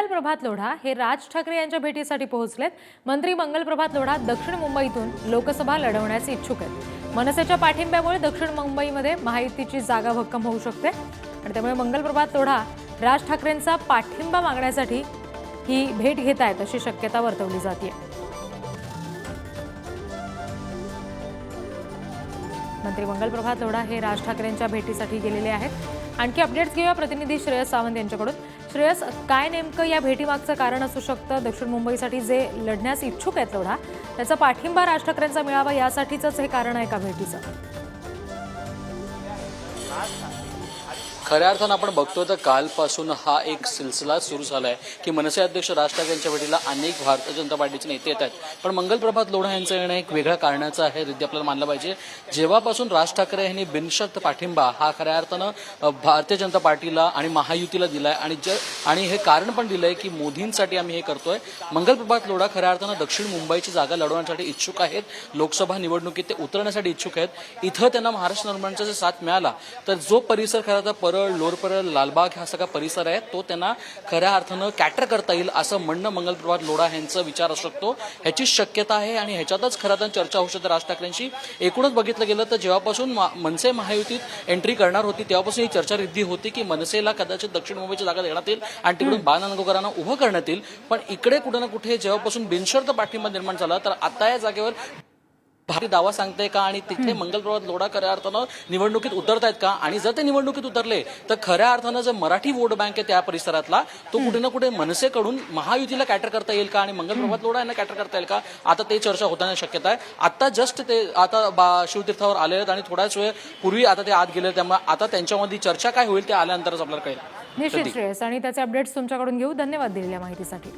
मंगल प्रभात लोढा हे राज ठाकरे यांच्या भेटीसाठी पोहोचलेत. मंत्री मंगल प्रभात लोढा दक्षिण मुंबईतून लोकसभा लढवण्याचे इच्छुक आहेत. मनसेच्या पाठिंब्यामुळे दक्षिण मुंबईमध्ये महायुतीची जागा भक्कम होऊ शकते. आणि त्यामुळे मंगल प्रभात लोढा राज ठाकरेंचा पाठिंबा मागण्यासाठी ही भेट घेत आहेत अशी शक्यता वर्तवली जाते मंत्री मंगल प्रभात लोढा हे राज ठाकरेंच्या भेटीसाठी गेलेले आहेत. आणखी अपडेट्स घेऊया. प्रतिनिधी श्रेयस सावंत यांच्याकडून. श्रेयस काय नेमकं या भेटीमागचं कारण असू शकतं? दक्षिण मुंबईसाठी जे लढण्यास इच्छुक आहेत लोढा त्याचा पाठिंबा राज ठाकरेंचा मिळावा यासाठीच हे कारण आहे का भेटीचं? खऱ्या अर्थानं आपण बघतो तर कालपासून हा एक सिलसिला सुरू झाला आहे की मनसे अध्यक्ष राज ठाकरे यांच्या भेटीला अनेक भारतीय जनता पार्टीचे नेते येत आहेत. पण मंगल प्रभात लोढा यांचं येणं एक वेगळ्या कारणाचं आहे रिद्धी आपल्याला मानलं पाहिजे. जेव्हापासून राज ठाकरे यांनी बिनशर्त पाठिंबा हा खऱ्या अर्थानं भारतीय जनता पार्टीला आणि महायुतीला दिलाय आणि ज आणि हे कारण पण दिलंय की मोदींसाठी आम्ही हे करतोय. मंगल प्रभात लोढा खऱ्या अर्थानं दक्षिण मुंबईची जागा लढवण्यासाठी इच्छुक आहेत. लोकसभा निवडणुकीत ते उतरण्यासाठी इच्छुक आहेत. इथं त्यांना महाराष्ट्र निर्माणचा जर साथ मिळाला तर जो परिसर खरं तर परत परळ लोरपरळ लालबाग हा सगळा परिसर आहे तो त्यांना खऱ्या अर्थानं कॅटर करता येईल असं म्हणणं मंगलप्रभात लोढा यांचा विचार असू शकतो. ह्याची शक्यता आहे आणि ह्याच्यातच खरं तर चर्चा होऊ शकते. राज ठाकरेंशी एकूणच बघितलं गेलं तर जेव्हापासून मनसे महायुतीत एंट्री करणार होती तेव्हापासून ही चर्चा रिद्धी होती की मनसेला कदाचित दक्षिण मुंबईची जागा देण्यात येईल आणि तिकडून बाळनांदगावकरांना उभं करण्यात येईल. पण इकडे कुठे ना कुठे जेव्हापासून बिनशर्त पाठिंबा निर्माण झाला तर आता या जागेवर भारी दावा सांगताय का आणि तिथे मंगल प्रभात लोढा खऱ्या अर्थानं निवडणुकीत उतरतायत का? आणि जर ते निवडणुकीत उतरले तर खऱ्या अर्थानं जर मराठी वोट बँक आहे त्या परिसरातला तो कुठे ना कुठे मनसेकडून महायुतीला कॅटर करता येईल का? आणि मंगल प्रभात लोढा यांना कॅटर करता येईल का? आता ते चर्चा होताना शक्यता आहे. आता जस्ट ते आता शिवतीर्थावर आले आहेत आणि थोड्याच वेळ पूर्वी आता ते आत गेले त्यामुळे आता त्यांच्यामध्ये चर्चा काय होईल ते आल्यानंतरच आपल्याला कळेल. निश्चित श्रेयस आणि त्याचे अपडेट्स तुमच्याकडून घेऊ. धन्यवाद दिलेल्या माहितीसाठी.